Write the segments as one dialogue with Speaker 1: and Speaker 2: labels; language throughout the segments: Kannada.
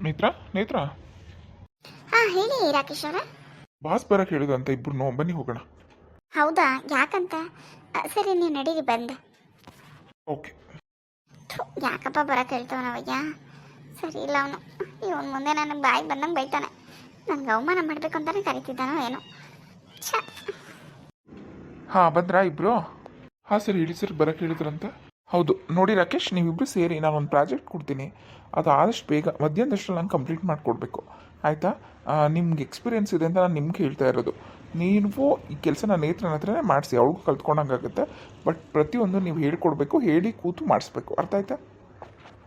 Speaker 1: ನೇತ್ರ? ನೇತ್ರ?
Speaker 2: ಹಾ ಹೇಳಿ ರಾಕೇಶ್ ಅವರ.
Speaker 1: ಬಾಸ್ ಬರಕ್ಕೆ ಹೇಳಿದ ಅಂತ ಇಬ್ರು ಬನ್ನಿ ಹೋಗೋಣ.
Speaker 2: ಹೌದಾ? ಯಾಕಂತ? ಅ, ಸರಿ ನೀವು ನಡೀರಿ ಬಂದೆ.
Speaker 1: ಓಕೆ.
Speaker 2: ಥು, ಯಾಕಪ್ಪ ಬರಕ್ಕೆ ಹೇಳ್ತಾವನವಯ್ಯ ಸರಿ ಇಲ್ಲ ಅವನು. ಇವನ್ ಮುಂದೆ ನನಗೆ ಬಾಯಿ ಬಂದಂಗೆ ಬೈತಾನೆ. ನನಗೆ ಅವಮಾನ ಮಾಡಬೇಕು ಅಂತಾನೆ ಕರಿತಿದ್ದಾನೋ ಏನೋ. ಛ.
Speaker 1: ಹಾಂ ಬಂದ್ರಾ ಇಬ್ರು? ಹಾ ಸರಿ ಹೇಳಿ ಸರ್ ಬರಕ್ಕೆ ಹೇಳಿದ್ರಂತ. ಹೌದು. ನೋಡಿ ರಾಕೇಶ್ ನೀವಿಬ್ಬರು ಸೇರಿ ನಾನು ಒಂದು ಪ್ರಾಜೆಕ್ಟ್ ಕೊಡ್ತೀನಿ. ಅದು ಆದಷ್ಟು ಬೇಗ ಮಧ್ಯಾಹ್ನದಷ್ಟು ನಾನು ಕಂಪ್ಲೀಟ್ ಮಾಡಿಕೊಡ್ಬೇಕು. ಆಯಿತಾ? ನಿಮ್ಗೆ ಎಕ್ಸ್ಪೀರಿಯನ್ಸ್ ಇದೆ ಅಂತ ನಾನು ನಿಮ್ಗೆ ಹೇಳ್ತಾ ಇರೋದು. ನೀವು ಈ ಕೆಲಸನ ನೇತ್ರನ ಹತ್ರನೇ ಮಾಡಿಸಿ. ಅವಳಿಗೂ ಕಲ್ತ್ಕೊಂಡಂಗಾಗುತ್ತೆ ಬಟ್ ಪ್ರತಿಯೊಂದು ನೀವು ಹೇಳ್ಕೊಡ್ಬೇಕು, ಹೇಳಿ ಕೂತು ಮಾಡಿಸ್ಬೇಕು. ಅರ್ಥ ಆಯ್ತಾ?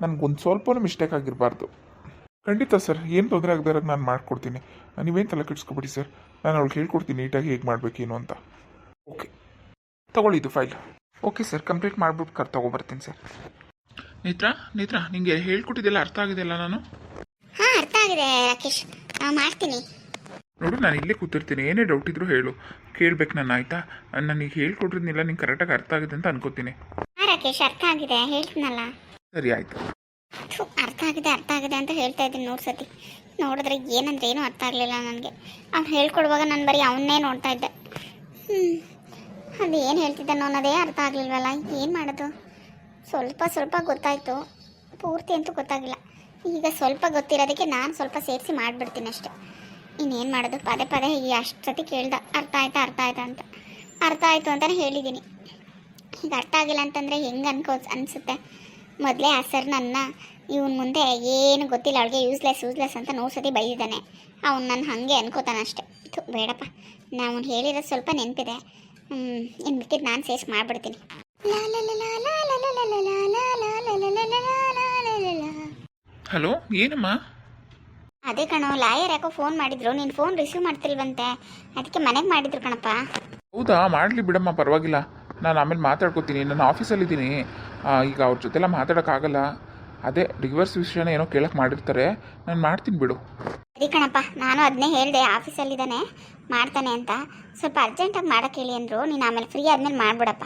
Speaker 1: ನನಗೊಂದು ಸ್ವಲ್ಪನೂ ಮಿಸ್ಟೇಕ್ ಆಗಿರಬಾರ್ದು. ಖಂಡಿತ ಸರ್. ಏನು ತೊಂದರೆ ಆಗದೇ ನಾನು ಮಾಡ್ಕೊಡ್ತೀನಿ. ನೀವೇನು ತಲೆ ಕೆಡಿಸ್ಕೊಬಿಡಿ ಸರ್. ನಾನು ಅವ್ಳಿಗೆ ಹೇಳ್ಕೊಡ್ತೀನಿ, ನೀಟಾಗಿ ಹೇಗೆ ಮಾಡಬೇಕೇನು ಅಂತ. ಓಕೆ. ತಗೊಳ್ಳಿ ಇದು ಫೈಲ್. ಓಕೆ ಸರ್ ಕಂಪ್ಲೀಟ್ ಮಾಡಿಬಿಟ್ಟು ಕರ್ ತೊಗೊಬರ್ತೀನಿ ಸರ್ ನೇತ್ರ ನೇತ್ರ ನಿಂಗೆ ಹೇಳ್ಕೊಟ್ಟಿದ್ದೆಲ್ಲ ಅರ್ಥ ಆಗಿದೆಯಲ್ಲ ನಾನು?
Speaker 2: ಹಾಂ ಅರ್ಥ ಆಗಿದೆ ರಾಕೇಶ್. ನಾನು ಮಾಡ್ತೀನಿ.
Speaker 1: ನೋಡು ನಾನು ಇಲ್ಲೇ ಕೂತಿರ್ತೀನಿ. ಏನೇ ಡೌಟ್ ಇದ್ರೂ ಹೇಳು. ಕೇಳ್ಬೇಕು ನಾನು ಆಯಿತಾ? ನನಗೆ ಹೇಳ್ಕೊಟ್ಟಿದ್ನಿಲ್ಲ ನಿಂಗೆ ಕರೆಕ್ಟಾಗಿ ಅರ್ಥ ಆಗಿದೆ ಅಂತ ಅನ್ಕೋತೀನಿ.
Speaker 2: ಹಾಂ ರಾಕೇಶ್ ಅರ್ಥ ಆಗಿದೆ. ಹೇಳ್ತೀನಲ್ಲ.
Speaker 1: ಸರಿ ಆಯಿತು.
Speaker 2: ಥು, ಅರ್ಥ ಆಗಿದೆ ಅರ್ಥ ಆಗಿದೆ ಅಂತ ಹೇಳ್ತಾ ಇದ್ದೀನಿ ನೋಡಿ ಸತಿ. ನೋಡಿದ್ರೆ ಏನಂದ್ರೆ ಏನೂ ಅರ್ಥ ಆಗಲಿಲ್ಲ ನನಗೆ. ಅವ್ನು ಹೇಳ್ಕೊಡುವಾಗ ನಾನು ಬರೀ ಅವನ್ನೇ ನೋಡ್ತಾ ಇದ್ದೆ. ಹ್ಞೂ ಅದು ಏನು ಹೇಳ್ತಿದ್ದಾನೋ ಅನ್ನೋದೇ ಅರ್ಥ ಆಗಲಿಲ್ವಲ್ಲ? ಏನು ಮಾಡೋದು? ಸ್ವಲ್ಪ ಸ್ವಲ್ಪ ಗೊತ್ತಾಯಿತು. ಪೂರ್ತಿ ಅಂತೂ ಗೊತ್ತಾಗಿಲ್ಲ ಈಗ ಸ್ವಲ್ಪ ಗೊತ್ತಿರೋದಕ್ಕೆ ನಾನು ಸ್ವಲ್ಪ ಸೇರಿಸಿ ಮಾಡಿಬಿಡ್ತೀನಿ ಅಷ್ಟೆ. ಇನ್ನೇನು ಮಾಡೋದು? ಪದೇ ಪದೇ ಈ ಅಷ್ಟು ಸತಿ ಕೇಳ್ದ. ಅರ್ಥ ಆಯ್ತಾ ಅರ್ಥ ಆಯ್ತಾ ಅಂತ. ಅರ್ಥ ಆಯಿತು ಅಂತಲೇ ಹೇಳಿದ್ದೀನಿ ಈಗ ಅರ್ಥ ಆಗಿಲ್ಲ ಅಂತಂದರೆ ಹೆಂಗೆ ಅನ್ಕೋ ಅನಿಸುತ್ತೆ? ಮೊದಲೇ ಆ ಸರ್ ನನ್ನ ಇವನ್ ಮುಂದೆ ಏನು ಗೊತ್ತಿಲ್ಲ. ಅವಳಿಗೆ ಯೂಸ್ಲೆಸ್ ಯೂಸ್ಲೆಸ್ ಅಂತ ನೂರು ಸತಿ ಬೈದಿದ್ದಾನೆ. ಅವ್ನು ನನ್ನ ಹಾಗೆ ಅನ್ಕೋತಾನೆ ಅಷ್ಟೆ ಬೇಡಪ್ಪ. ನಾವು ಹೇಳಿರೋ ಸ್ವಲ್ಪ ನೆನಪಿದೆ. ಇನ್ನು ಮಿಕ್ಕಿದ್ದು ನಾನು ಸೇಸ್ ಮಾಡಿಬಿಡ್ತೀನಿ.
Speaker 1: ಹಲೋ ಏನಮ್ಮ?
Speaker 2: ಅದೇ ಕಣೋ ಲಾಯರ್ ಯಾಕೋ ಫೋನ್ ಮಾಡಿದ್ರು. ನೀನು ಫೋನ್ ರಿಸೀವ್ ಮಾಡ್ತಿಲ್ವಂತೆ. ಅದಕ್ಕೆ ಮನೆಗೆ ಮಾಡಿದ್ರು ಕಣಪ್ಪ.
Speaker 1: ಹೌದಾ ಮಾಡಲಿ ಬಿಡಮ್ಮ ಪರವಾಗಿಲ್ಲ. ನಾನು ಆಮೇಲೆ ಮಾತಾಡ್ಕೋತೀನಿ. ನಾನು ಆಫೀಸಲ್ಲಿದ್ದೀನಿ. ಈಗ ಅವ್ರ ಜೊತೆಲ್ಲ ಮಾತಾಡೋಕ್ಕಾಗಲ್ಲ. ಅದೇ ರಿವರ್ಸ್ ವಿಷಯನ ಏನೋ ಕೇಳಕ್ಕೆ ಮಾಡಿರ್ತಾರೆ. ನಾನು ಮಾಡ್ತೀನಿ ಬಿಡು.
Speaker 2: ಸರಿ ಕಣಪ್ಪ ನಾನು ಅದನ್ನೇ ಹೇಳಿದೆ ಆಫೀಸಲ್ಲಿದ್ದಾನೆ ಮಾಡ್ತಾನೆ ಅಂತ. ಸ್ವಲ್ಪ ಅರ್ಜೆಂಟಾಗಿ ಮಾಡೋಕ್ಕೆ ಹೇಳಿ ಅಂದರು ನೀನು ಆಮೇಲೆ ಫ್ರೀ ಆದ್ಮೇಲೆ ಮಾಡ್ಬಿಡಪ್ಪ.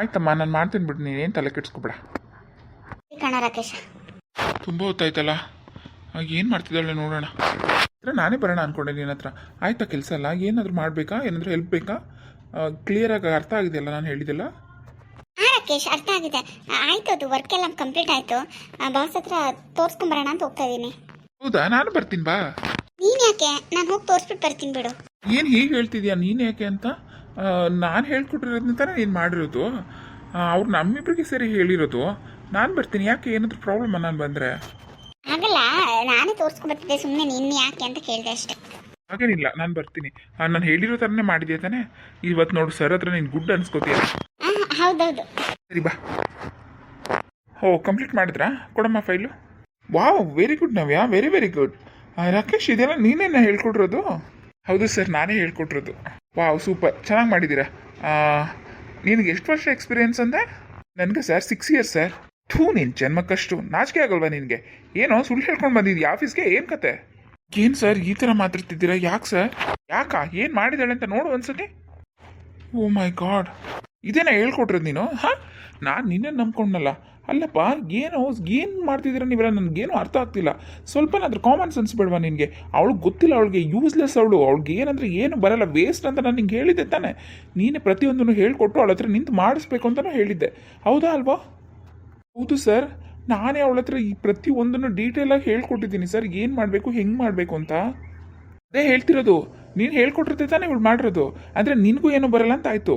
Speaker 1: ಆಯ್ತಮ್ಮ ನಾನು ಮಾಡ್ತೀನಿ ಬಿಡು ಏನು ತಲೆ ಕೆಡ್ಸ್ಕೊಬೇಡ.
Speaker 2: ಸರಿ ಕಣ ರಾಕೇಶ.
Speaker 1: ತುಂಬ ಹೊತ್ತಾಯ್ತಲ್ಲ? ಏನು ಮಾಡ್ತಿದ್ದಾಳೆ ನೋಡೋಣ. ಹತ್ರ ನಾನೇ ಬರೋಣ ಅಂದ್ಕೊಂಡೆ ನಿನ್ನ ಹತ್ರ. ಆಯ್ತಾ ಕೆಲಸ ಅಲ್ಲ ಏನಾದರೂ ಮಾಡಬೇಕಾ? ಏನಾದರೂ ಹೆಲ್ಪ್ ಬೇಕಾ? ಕ್ಲಿಯರಾಗಿ ಅರ್ಥ ಆಗಿದೆಯಲ್ಲ ನಾನು ಹೇಳಿದೆಲ್ಲ?
Speaker 2: ಹಾಂ ರಾಕೇಶ್ ಅರ್ಥ ಆಗಿದೆ. ಆಯ್ತು ಅದು ವರ್ಕ್ ಎಲ್ಲ ಕಂಪ್ಲೀಟ್ ಆಯಿತು. ಬಾಸ್ ಹತ್ರ ತೋರಿಸ್ಕೊಂಬರೋಣ ಅಂತ ಹೋಗ್ತಾ ಇದ್ದೀನಿ
Speaker 1: ಹೌದಾ? ನಾನು ಬರ್ತೀನಿ ಬಾ.
Speaker 2: ನೀನು ಯಾಕೆ? ನಾನು ಹೋಗಿ ತೋರಿಸ್ಬಿಟ್ಟು ಬರ್ತೀನಿ ಬಿಡು.
Speaker 1: ಏನು ಹೀಗೆ ಹೇಳ್ತಿದ್ಯಾ? ನೀನು ಯಾಕೆ ಅಂತ? ನಾನು ಹೇಳ್ಕೊಟ್ಟಿರೋದನ್ನ ತಾನೇ ನೀನು ಮಾಡಿರೋದು. ಅವ್ರು ನಮ್ಮಿಬ್ರಿಗೆ ಸರಿ ಹೇಳಿರೋದು. ನಾನು ಬರ್ತೀನಿ. ಯಾಕೆ ಏನಾದರೂ ಪ್ರಾಬ್ಲಮ್ ನಾನು ಬಂದರೆ?
Speaker 2: ಆಗಲ್ಲ. ನಾನೇ ತೋರಿಸ್ಕೊಂಬರ್ತಿದ್ದೆ ಸುಮ್ಮನೆ ನೀನ್ ಯಾಕೆ ಅಂತ ಕೇಳಿದೆ ಅಷ್ಟೇ.
Speaker 1: ಹಾಗೇನಿಲ್ಲ. ನಾನು ಬರ್ತೀನಿ. ನಾನು ಹೇಳಿರೋ ಥರನೇ ಮಾಡಿದ್ಯಾ ತಾನೇ? ಇವತ್ತು ನೋಡು ಸರ್ ಹತ್ರ ನೀನು ಗುಡ್ ಅನ್ಸ್ಕೋತೀಯ.
Speaker 2: ಹೌದೌದು.
Speaker 1: ಸರಿ ಬಾ. ಓ ಕಂಪ್ಲೀಟ್ ಮಾಡಿದ್ರಾ? ಕೊಡಮ್ಮ file wow very good Navya? Very very good Rakesh, ಇದೆಲ್ಲ ನೀನೇನ ಹೇಳ್ಕೊಟ್ರೋದು? ಹೌದು ಸರ್, ನಾನೇ ಹೇಳ್ಕೊಟ್ರದು. Wow, super. ಚೆನ್ನಾಗಿ ಮಾಡಿದ್ದೀರಾ? ನಿನಗೆ ಎಷ್ಟು ವರ್ಷ ಎಕ್ಸ್ಪೀರಿಯನ್ಸ್ ಅಂದೆ? ನನಗೆ ಸರ್ ಸಿಕ್ಸ್ ಇಯರ್ಸ್ ಸರ್. ಥೂ, ನಿನ್ ಜನ್ಮಕ್ಕಷ್ಟು. ನಾಚಿಕೆ ಆಗಲ್ವಾ ನಿನಗೆ? ಏನೋ ಸುಳ್ಳು ಹೇಳ್ಕೊಂಡು ಬಂದಿದ್ಯಾ ಆಫೀಸ್ಗೆ, ಏನು ಕತೆ? ಏನು ಸರ್, ಈ ಥರ ಮಾತಾಡ್ತಿದ್ದೀರಾ? ಯಾಕೆ ಸರ್? ಯಾಕಾ? ಏನು ಮಾಡಿದಾಳೆ ಅಂತ ನೋಡು ಒಂದ್ಸತಿ. Oh my god. ಇದೇನ ಹೇಳ್ಕೊಟ್ರು ನೀನು? ಹಾಂ? ನಾನು ನಿನ್ನೆ ನಂಬ್ಕೊಂಡಲ್ಲ ಅಲ್ಲಪ್ಪ ಏನು ಏನು ಮಾಡ್ತಿದ್ದೀರ ನೀವೆಲ್ಲ? ನನಗೇನು ಅರ್ಥ ಆಗ್ತಿಲ್ಲ. ಸ್ವಲ್ಪನಾದ್ರೂ ಕಾಮನ್ ಸೆನ್ಸ್ ಬೇಡವಾ ನಿನಗೆ? ಅವಳಿಗೆ ಗೊತ್ತಿಲ್ಲ, ಅವಳಿಗೆ ಯೂಸ್ಲೆಸ್ ಅವಳು. ಅವಳಿಗೆ ಏನಂದ್ರೆ ಏನು ಬರಲ್ಲ ವೇಸ್ಟ್ ಅಂತ ನಾನು ನಿಂಗೆ ಹೇಳಿದ್ದೆ ತಾನೆ. ನೀನೇ ಪ್ರತಿಯೊಂದನ್ನು ಹೇಳಿಕೊಟ್ಟು ಅವಳ ಹತ್ರ ನಿಂತು ಮಾಡಿಸ್ಬೇಕು ಅಂತಲೂ ಹೇಳಿದ್ದೆ. ಹೌದಾ ಅಲ್ವಾ? ಹೌದು ಸರ್ ನಾನೇ ಅವಳ ಹತ್ರ ಈ ಪ್ರತಿಯೊಂದನ್ನು ಡೀಟೇಲಾಗಿ ಹೇಳ್ಕೊಟ್ಟಿದ್ದೀನಿ ಸರ್ ಏನು ಮಾಡಬೇಕು, ಹೆಂಗೆ ಮಾಡಬೇಕು ಅಂತ? ಅದೇ ಹೇಳ್ತಿರೋದು. ನೀನು ಹೇಳ್ಕೊಟ್ಟಿರ್ತೆ ತಾನೇ ಇವಳು ಮಾಡಿರೋದು. ಅಂದರೆ ನಿನಗೂ ಏನೂ ಬರಲ್ಲ ಅಂತ ಆಯಿತು.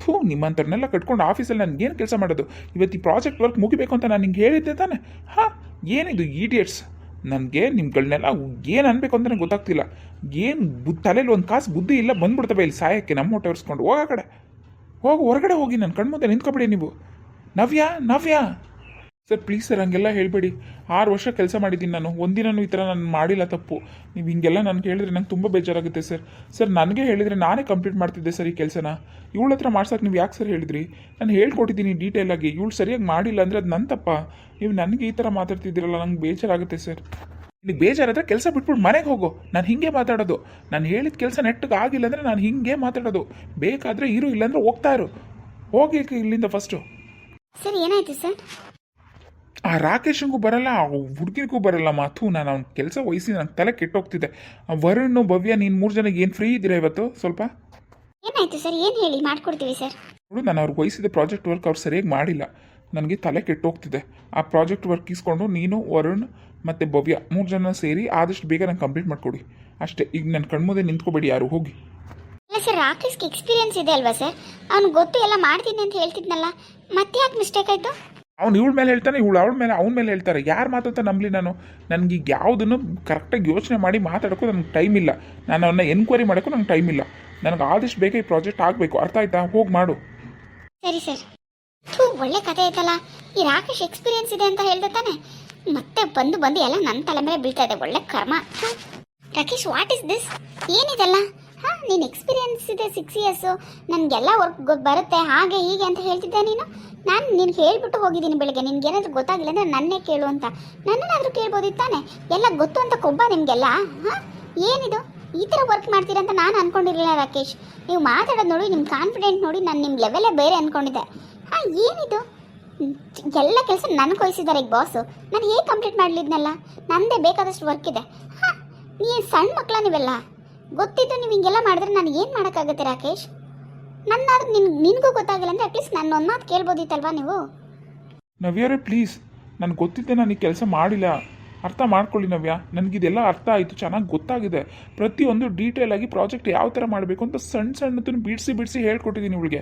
Speaker 1: ಥೂ ನಿಮ್ಮಂಥವ್ರನ್ನೆಲ್ಲ ಕಟ್ಕೊಂಡು ಆಫೀಸಲ್ಲಿ ನನಗೇನು ಕೆಲಸ ಮಾಡೋದು? ಇವತ್ತು ಈ ಪ್ರಾಜೆಕ್ಟ್ ವರ್ಕ್ ಮುಗಿಬೇಕು ಅಂತ ನಾನು ನಿಂಗೆ ಹೇಳಿದ್ದೆ ತಾನೆ. ಹಾಂ, ಏನಿದು ಈಡಿಯಟ್ಸ್ ನನಗೆ ನಿಮ್ಗಳನ್ನೆಲ್ಲ ಏನು ಅನ್ಬೇಕು ಅಂತ ನನಗೆ ಗೊತ್ತಾಗ್ತಿಲ್ಲ. ಏನು ಬುದ್ಧ ತಲೆಯಲ್ಲಿ ಒಂದು ಕಾಸು ಬುದ್ಧಿ ಇಲ್ಲ ಬಂದ್ಬಿಡ್ತವೆ ಇಲ್ಲಿ ಸಾಯಕ್ಕೆ ನಮ್ಮ ಹೊಟ್ಟೆ ಒರೆಸ್ಕೊಂಡು. ಹೋಗ ಕಡೆ. ಹೋಗಿ, ಹೊರಗಡೆ ಹೋಗಿ ನನ್ನ ಕಣ್ಮುಂದೆ ನಿಂತ್ಕೊಬಿಡಿ ನೀವು. Navya Navya? Sir please sir, ಹಂಗೆಲ್ಲ ಹೇಳಬೇಡಿ. ಆರು ವರ್ಷ ಕೆಲಸ ಮಾಡಿದ್ದೀನಿ ನಾನು. ಒಂದಿನೂ ಈ ಥರ ನಾನು ಮಾಡಿಲ್ಲ ತಪ್ಪು. ನೀವು ಹಿಂಗೆಲ್ಲ ನನಗೆ ಹೇಳಿದ್ರೆ ನಂಗೆ ತುಂಬ ಬೇಜಾರಾಗುತ್ತೆ ಸರ್. ಸರ್, ನನಗೆ ಹೇಳಿದರೆ ನಾನೇ ಕಂಪ್ಲೀಟ್ ಮಾಡ್ತಿದ್ದೆ ಸರ್ ಈ ಕೆಲಸನ. ಇವಳ ಹತ್ರ ಮಾಡ್ಸೋಕೆ ನೀವು ಯಾಕೆ ಸರ್ ಹೇಳಿದ್ರಿ? ನಾನು ಹೇಳ್ಕೊಟ್ಟಿದ್ದೀನಿ ಡೀಟೇಲಾಗಿ ಇವಳು ಸರಿಯಾಗಿ ಮಾಡಿಲ್ಲ ಅಂದರೆ ಅದು ನನ್ನ ತಪ್ಪ. ನೀವು ನನಗೆ ಈ ಥರ ಮಾತಾಡ್ತಿದ್ದೀರಲ್ಲ, ನಂಗೆ ಬೇಜಾರಾಗುತ್ತೆ ಸರ್. ನಿನಗೆ ಬೇಜಾರಾದರೆ ಕೆಲಸ ಬಿಟ್ಬಿಟ್ಟು ಮನೆಗೆ ಹೋಗು. ನಾನು ಹಿಂಗೆ ಮಾತಾಡೋದು. ನಾನು ಹೇಳಿದ ಕೆಲಸ ನೆಟ್ಟಗೆ ಆಗಿಲ್ಲ ಅಂದರೆ ನಾನು ಹಿಂಗೆ ಮಾತಾಡೋದು. ಬೇಕಾದರೆ ಇರು, ಇಲ್ಲಾಂದರೆ ಹೋಗ್ತಾ ಇರು. ಹೋಗಿ ಇಲ್ಲಿಂದ ಫಸ್ಟು
Speaker 2: ಸರ್, ಏನಾಯ್ತು ಸರ್?
Speaker 1: ಆ ರಾಕೇಶ್ಗೂ ಬರಲ್ಲ ಆ ಹುಡುಗಿನಿಗೂ ಬರಲ್ಲ ಮಾತು ನಾನು ಅವ್ನ ಕೆಲಸ ವಹಿಸಿ ನನ್ನ ತಲೆ ಕೆಟ್ಟೋಗ್ತಿದೆ. ಆ ವರುಣ್ ಭವ್ಯ ನೀನು ಮೂರು ಜನಕ್ಕೆ ಏನು ಫ್ರೀ ಇದ್ದೀರಾ ಇವತ್ತು ಸ್ವಲ್ಪ?
Speaker 2: ಏನಾಯ್ತು ಸರ್? ಏನು ಹೇಳಿ? ಮಾಡ್ಕೊಡ್ತೀವಿ ಸರ್.
Speaker 1: ನೋಡು ನಾನು ಅವ್ರಿಗೆ ವಹಿಸಿದ ಪ್ರಾಜೆಕ್ಟ್ ವರ್ಕ್ ಅವ್ರು ಸರಿಯಾಗಿ ಮಾಡಿಲ್ಲ. ನನಗೆ ತಲೆ ಕೆಟ್ಟೋಗ್ತಿದೆ. ಆ ಪ್ರಾಜೆಕ್ಟ್ ವರ್ಕ್ ಇಸ್ಕೊಂಡು ನೀನು ವರುಣ್ ಮತ್ತು ಭವ್ಯ ಮೂರು ಜನ ಸೇರಿ ಆದಷ್ಟು ಬೇಗ ನಂಗೆ ಕಂಪ್ಲೀಟ್ ಮಾಡಿಕೊಡಿ. ಅಷ್ಟೇ ಈಗ ನನ್ನ ಕಣ್ಮುಂದೆ ನಿಂತ್ಕೋಬೇಡಿ ಯಾರು ಹೋಗಿ.
Speaker 2: ಇಲ್ಲ ಸರ್ ರಾಕೇಶ್ಗೆ ಎಕ್ಸ್ಪೀರಿಯನ್ಸ್ ಇದೆ ಅಲ್ವಾ ಸರ್? ಅವ್ನು ಗೊತ್ತು ಎಲ್ಲ ಮಾಡ್ತೀನಿ ಅಂತ ಹೇಳ್ತಿದ್ನಲ್ಲ. ಮತ್ತೆ ಯಾಕೆ ಮಿಸ್ಟೇಕ್ ಆಯಿತು?
Speaker 1: ಅವ್ನು ಇವಳ ಮೇಲೆ ಹೇಳ್ತಾನೆ, ಇವಳು ಅವಳ ಮೇಲೆ, ಅವನ ಮೇಲೆ ಹೇಳ್ತಾರೆ. ಯಾರು ಮಾತಂತ ನಂಬಲಿ ನಾನು? ನನಗೆ ಈಗ ಯಾವುದನ್ನು ಕರೆಕ್ಟಾಗಿ ಯೋಚನೆ ಮಾಡಿ ಮಾತಾಡೋಕ್ಕೂ ನನಗೆ ಟೈಮ್ ಇಲ್ಲ. ನಾನು ಅವನ್ನ ಎನ್ಕ್ವೈರಿ ಮಾಡೋಕ್ಕೂ ನಂಗೆ ಟೈಮ್ ಇಲ್ಲ. ನನಗೆ ಆದಷ್ಟು ಬೇಗ ಈ ಪ್ರಾಜೆಕ್ಟ್ ಆಗಬೇಕು. ಅರ್ಥ ಆಯ್ತಾ? ಹೋಗಿ ಮಾಡು.
Speaker 2: ಸರಿ ಸರ್. ಒಳ್ಳೆ ಕತೆ ಐತಲ್ಲ. ಈ ರಾಕೇಶ್ ಎಕ್ಸ್ಪೀರಿಯನ್ಸ್ ಇದೆ ಅಂತ ಹೇಳ್ದೆ ತಾನೆ. ಮತ್ತೆ ಬಂದು ಬಂದು ಎಲ್ಲ ನನ್ನ ತಲೆ ಮೇಲೆ ಬೀಳ್ತಾ ಇದೆ. ಒಳ್ಳೆ ಕರ್ಮ. ರಾಕೇಶ್ ವಾಟ್ ಇಸ್ ದಿಸ್ ಏನಿದೆಲ್ಲ? ಹಾಂ, ನೀನು ಎಕ್ಸ್ಪೀರಿಯನ್ಸ್ ಇದೆ ಸಿಕ್ಸ್ ಇಯರ್ಸು ನನಗೆಲ್ಲ ವರ್ಕ್ ಬರುತ್ತೆ. ಹಾಗೆ ಹೀಗೆ ಅಂತ ಹೇಳ್ತಿದ್ದೆ ನೀನು? ನಾನು ನಿನ್ಗೆ ಹೇಳಿಬಿಟ್ಟು ಹೋಗಿದ್ದೀನಿ ಬೆಳಿಗ್ಗೆ. ನಿನ್ಗೆ ಏನಾದರೂ ಗೊತ್ತಾಗಿಲ್ಲ ಅಂದರೆ ನನ್ನೇ ಕೇಳು ಅಂತ. ನನ್ನನ್ನಾದರೂ ಕೇಳ್ಬೋದಿತ್ತು ತಾನೆ? ಎಲ್ಲ ಗೊತ್ತು ಅಂತ ಕೊಬ್ಬ ನಿಮಗೆಲ್ಲ? ಹಾಂ, ಏನಿದು? ಈ ಥರ ವರ್ಕ್ ಮಾಡ್ತೀರಾ ಅಂತ ನಾನು ಅನ್ಕೊಂಡಿರಲಿಲ್ಲ ರಾಕೇಶ್. ನೀವು ಮಾತಾಡೋದು ನೋಡಿ ನಿಮ್ಮ ಕಾನ್ಫಿಡೆಂಟ್ ನೋಡಿ ನಾನು ನಿಮ್ಮ ಲೆವೆಲೇ ಬೇರೆ ಅನ್ಕೊಂಡಿದ್ದೆ. ಹಾಂ, ಏನಿದು? ಎಲ್ಲ ಕೆಲಸ ನನಗೆ ಕೊಯ್ಸಿದ್ದಾರೆ ಈಗ ಬಾಸು ನಾನು ಹೇಗೆ ಕಂಪ್ಲೀಟ್ ಮಾಡಲಿದ್ನಲ್ಲ? ನನ್ನದೇ ಬೇಕಾದಷ್ಟು ವರ್ಕ್ ಇದೆ. ಹಾಂ ನೀ ಸಣ್ಣ ಮಕ್ಕಳ ನೀವೆಲ್ಲ? ಗೊತ್ತಿದ್ದು ನೀವು ಹಿಂಗೆಲ್ಲ ಮಾಡಿದ್ರೆ ನಾನು ಏನು ಮಾಡೋಕ್ಕಾಗುತ್ತೆ ರಾಕೇಶ್? ನನ್ನ ನಿನ್, ನಿನಗೂ ಗೊತ್ತಾಗಿಲ್ಲ ಅಂದರೆ ಅಟ್ಲೀಸ್ಟ್ ನನ್ನ ಒಂದು ಮಾತು ಕೇಳ್ಬೋದಿತ್ತಲ್ವಾ ನೀವು?
Speaker 1: ನವ್ಯಾರೇ ಪ್ಲೀಸ್ ನನಗೆ ಗೊತ್ತಿದ್ದೆ ನಾನು ಈ ಕೆಲಸ ಮಾಡಿಲ್ಲ. ಅರ್ಥ ಮಾಡ್ಕೊಳ್ಳಿ ನವ್ಯ. ನನಗಿದೆಲ್ಲ ಅರ್ಥ ಆಯಿತು. ಚೆನ್ನಾಗಿ ಗೊತ್ತಾಗಿದೆ. ಪ್ರತಿಯೊಂದು ಡೀಟೇಲ್ ಆಗಿ ಪ್ರಾಜೆಕ್ಟ್ ಯಾವ ಥರ ಮಾಡಬೇಕು ಅಂತ ಸಣ್ಣ ಸಣ್ಣದನ್ನು ಬಿಡಿಸಿ ಬಿಡಿಸಿ ಹೇಳ್ಕೊಟ್ಟಿದ್ದೀನಿ ಇವಳಿಗೆ.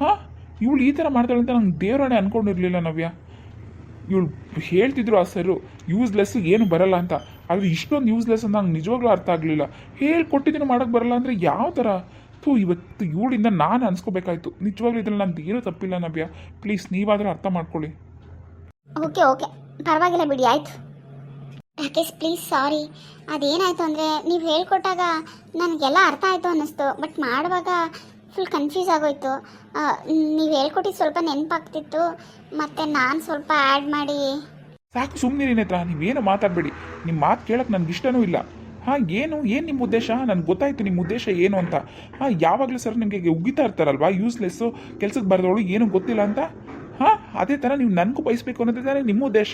Speaker 1: ಹಾಂ? ಇವಳು ಈ ಥರ ಮಾಡ್ತಾಳೆ ಅಂತ ನಂಗೆ ದೇವರಣೆ ಅಂದ್ಕೊಂಡಿರಲಿಲ್ಲ ನವ್ಯ. ಇವಳು ಹೇಳ್ತಿದ್ರು ಆ ಸರು ಯೂಸ್ಲೆಸ್ ಏನು ಬರಲ್ಲ ಅಂತ. ಆದರೆ ಇಷ್ಟೊಂದು ಯೂಸ್ಲೆಸ್ ಅಂತ ನಂಗೆ ನಿಜವಾಗ್ಲೂ ಅರ್ಥ ಆಗಲಿಲ್ಲ. ಹೇಳ್ಕೊಟ್ಟಿದ್ದೀನಿ ಮಾಡೋಕ್ಕೆ ಬರಲ್ಲ ಅಂದರೆ ಯಾವ ಥರ ಥೂ, ಇವತ್ತು ಇವಳಿಂದ ನಾನು ಅನ್ಸ್ಕೋಬೇಕಾಯ್ತು. ನಿಜವಾಗ್ಲೂ ಇದ್ರಲ್ಲಿ ನಂದು ಏನೂ ತಪ್ಪಿಲ್ಲ ನಭ್ಯ ಪ್ಲೀಸ್ ನೀವಾದರೂ ಅರ್ಥ ಮಾಡ್ಕೊಳ್ಳಿ.
Speaker 2: Okay okay. ಪರವಾಗಿಲ್ಲ ಬಿಡಿ, ಆಯಿತು. Rakesh please, sorry. ಅದೇನಾಯಿತು ಅಂದರೆ ನೀವು ಹೇಳ್ಕೊಟ್ಟಾಗ ನನಗೆಲ್ಲ ಅರ್ಥ ಆಯಿತು ಅನ್ನಿಸ್ತು. ಬಟ್ ಮಾಡುವಾಗ ಫುಲ್ ಕನ್ಫ್ಯೂಸ್ ಆಗೋಯ್ತು. ನೀವು ಹೇಳ್ಕೊಟ್ಟಿದ್ದು ಸ್ವಲ್ಪ ನೆನಪಾಗ್ತಿತ್ತು. ಮತ್ತು ನಾನು ಸ್ವಲ್ಪ ಆ್ಯಡ್ ಮಾಡಿ.
Speaker 1: ಸಾಕು ಸುಮ್ಮನೆ ಹತ್ರ ನೀವೇನು ಮಾತಾಡಬೇಡಿ. ನಿಮ್ಮ ಮಾತು ಕೇಳಕ್ಕೆ ನನಗೆ ಇಷ್ಟನೂ ಇಲ್ಲ. ಹಾಂ, ಏನು ಏನು ನಿಮ್ಮ ಉದ್ದೇಶ? ನನಗೆ ಗೊತ್ತಾಯಿತು ನಿಮ್ಮ ಉದ್ದೇಶ ಏನು ಅಂತ. ಹಾಂ, ಯಾವಾಗಲೂ ಸರ್ ನಿಮಗೆ ಉಗಿತಾ ಇರ್ತಾರಲ್ವಾ? ಯೂಸ್ಲೆಸ್ಸು ಕೆಲಸಕ್ಕೆ ಬರೆದವಳು ಏನೂ ಗೊತ್ತಿಲ್ಲ ಅಂತ? ಹಾಂ, ಅದೇ ಥರ ನೀವು ನನಗೂ ಬಯಸಬೇಕು ತಾನೇ ನಿಮ್ಮ ಉದ್ದೇಶ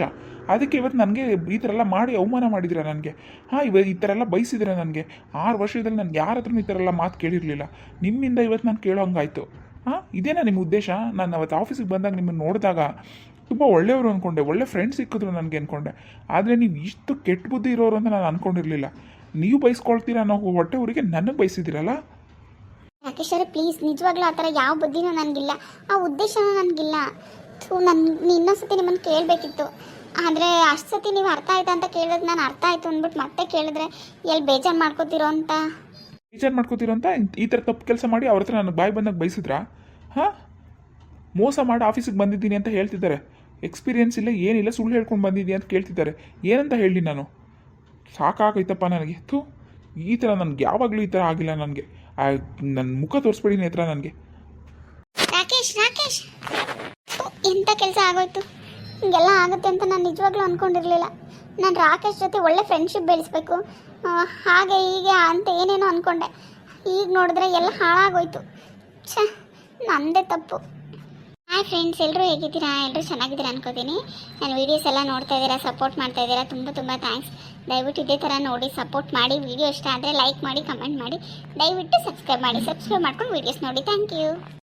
Speaker 1: ಅದಕ್ಕೆ ಇವತ್ತು ನನಗೆ ಈ ಥರ ಎಲ್ಲ ಮಾಡಿ ಅವಮಾನ ಮಾಡಿದಿರ ನನಗೆ? ಹಾಂ, ಇವ ಈ ಥರ ಎಲ್ಲ ಬಯಸಿದ್ರೆ ನನಗೆ? ಆರು ವರ್ಷದಲ್ಲಿ ನನಗೆ ಯಾರ ಹತ್ರನೂ ಈ ಥರ ಎಲ್ಲ ಮಾತು ಕೇಳಿರಲಿಲ್ಲ. ನಿಮ್ಮಿಂದ ಇವತ್ತು ನಾನು ಕೇಳೋ ಹಂಗಾಯ್ತು ಹಾಂ, ಇದೇನಾ ನಿಮ್ಮ ಉದ್ದೇಶ? ನಾನು ಅವತ್ತು ಆಫೀಸಿಗೆ ಬಂದಾಗ ನಿಮ್ಮನ್ನು ನೋಡಿದಾಗ ತುಂಬ ಒಳ್ಳೆಯವರು ಅಂದ್ಕೊಂಡೆ ಒಳ್ಳೆ ಫ್ರೆಂಡ್ಸ್ ಸಿಕ್ಕಿದ್ರು ನನಗೆ ಅಂದ್ಕೊಂಡೆ ಆದರೆ ನೀವು ಇಷ್ಟು ಕೆಟ್ಟ ಬುದ್ಧಿ ಇರೋರು ಅಂತ ನಾನು ಅಂದ್ಕೊಂಡಿರಲಿಲ್ಲ ನೀವು ಬಯಸ್ಕೊಳ್ತೀರಾ ಅನ್ನೋ ಹೊಟ್ಟೆ ಊರಿಗೆ ನನಗೆ ಬಯಸಿದ್ದೀರಲ್ಲ?
Speaker 2: ರಾಕೇಶ್ ಪ್ಲೀಸ್ ನಿಜವಾಗ್ಲೂ ಆ ಥರ ಯಾವ ಬುದ್ಧಿನೂ ನನಗಿಲ್ಲ. ಆ ಉದ್ದೇಶನೂ ನನಗಿಲ್ಲ. ಥೂ ನನ್ನ ಇನ್ನೊಂದ್ಸತಿ ನಿಮ್ಮನ್ನು ಕೇಳಬೇಕಿತ್ತು. ಆದರೆ ಅಷ್ಟು ಸತಿ ನೀವು ಅರ್ಥ ಆಯ್ತಾ ಅಂತ ಕೇಳಿದ್ರೆ ನಾನು ಅರ್ಥ ಆಯಿತು ಅಂದ್ಬಿಟ್ಟು ಮತ್ತೆ ಕೇಳಿದ್ರೆ ಎಲ್ಲಿ ಬೇಜಾರು ಮಾಡ್ಕೋತಿರೋ ಅಂತ?
Speaker 1: ಬೇಜಾರು ಮಾಡ್ಕೋತಿರೋ ಅಂತ ಈ ಥರ ತಪ್ಪು ಕೆಲಸ ಮಾಡಿ ಅವ್ರ ಹತ್ರ ನನಗೆ ಬಾಯಿ ಬಂದಾಗ ಬಯಸಿದ್ರಾ ಹಾಂ? ಮೋಸ ಮಾಡಿ ಆಫೀಸಿಗೆ ಬಂದಿದ್ದೀನಿ ಅಂತ ಹೇಳ್ತಿದ್ದಾರೆ. ಎಕ್ಸ್ಪೀರಿಯನ್ಸ್ ಇಲ್ಲ, ಏನಿಲ್ಲ, ಸುಳ್ಳು ಹೇಳ್ಕೊಂಡು ಬಂದಿದ್ದೀನಿ ಅಂತ ಕೇಳ್ತಿದ್ದಾರೆ. ಏನಂತ ಹೇಳಿ ನಾನು? ಸಾಕಾಗೈತಪ್ಪ ನನಗೆ. ಥೂ, ಈ ಥರ ನನಗೆ ಯಾವಾಗಲೂ ಈ ಥರ ಆಗಿಲ್ಲ ನನಗೆ. ನನ್ನ ಮುಖ ತೋರಿಸ್ಬಿಡಿ ನೇತ್ರ ನನಗೆ.
Speaker 2: ರಾಕೇಶ್ ರಾಕೇಶ್. ಎಂಥ ಕೆಲಸ ಆಗೋಯ್ತು. ಹಿಂಗೆಲ್ಲ ಆಗುತ್ತೆ ಅಂತ ನಾನು ನಿಜವಾಗ್ಲೂ ಅಂದ್ಕೊಂಡಿರಲಿಲ್ಲ ನಾನು ರಾಕೇಶ್ ಜೊತೆ ಒಳ್ಳೆ ಫ್ರೆಂಡ್ಶಿಪ್ ಬೆಳೆಸ್ಬೇಕು. ಹಾಗೆ, ಹೀಗೆ ಅಂತ ಏನೇನೋ ಅನ್ಕೊಂಡೆ. ಈಗ ನೋಡಿದ್ರೆ ಎಲ್ಲ ಹಾಳಾಗೋಯ್ತು. ಛ, ನಂದೇ ತಪ್ಪು. ಹಾಯ್ ಫ್ರೆಂಡ್ಸ್ ಎಲ್ಲರೂ ಹೇಗಿದ್ದೀರಾ? ಎಲ್ಲರೂ ಚೆನ್ನಾಗಿದ್ದೀರಾ ಅನ್ಕೋತೀನಿ. ನಾನು ವೀಡಿಯೋಸ್ ಎಲ್ಲ ನೋಡ್ತಾ ಇದ್ದೀರಾ ಸಪೋರ್ಟ್ ಮಾಡ್ತಾ ಇದ್ದೀರಾ, ತುಂಬ ತುಂಬ ಥ್ಯಾಂಕ್ಸ್ ದಯವಿಟ್ಟು ಇದೇ ಥರ ನೋಡಿ ಸಪೋರ್ಟ್ ಮಾಡಿ ವಿಡಿಯೋ ಇಷ್ಟ ಆದರೆ ಲೈಕ್ ಮಾಡಿ ಕಮೆಂಟ್ ಮಾಡಿ. ದಯವಿಟ್ಟು ಸಬ್ಸ್ಕ್ರೈಬ್ ಮಾಡಿ ಸಬ್ಸ್ಕ್ರೈಬ್ ಮಾಡ್ಕೊಂಡು ವೀಡಿಯೋಸ್ ನೋಡಿ. Thank you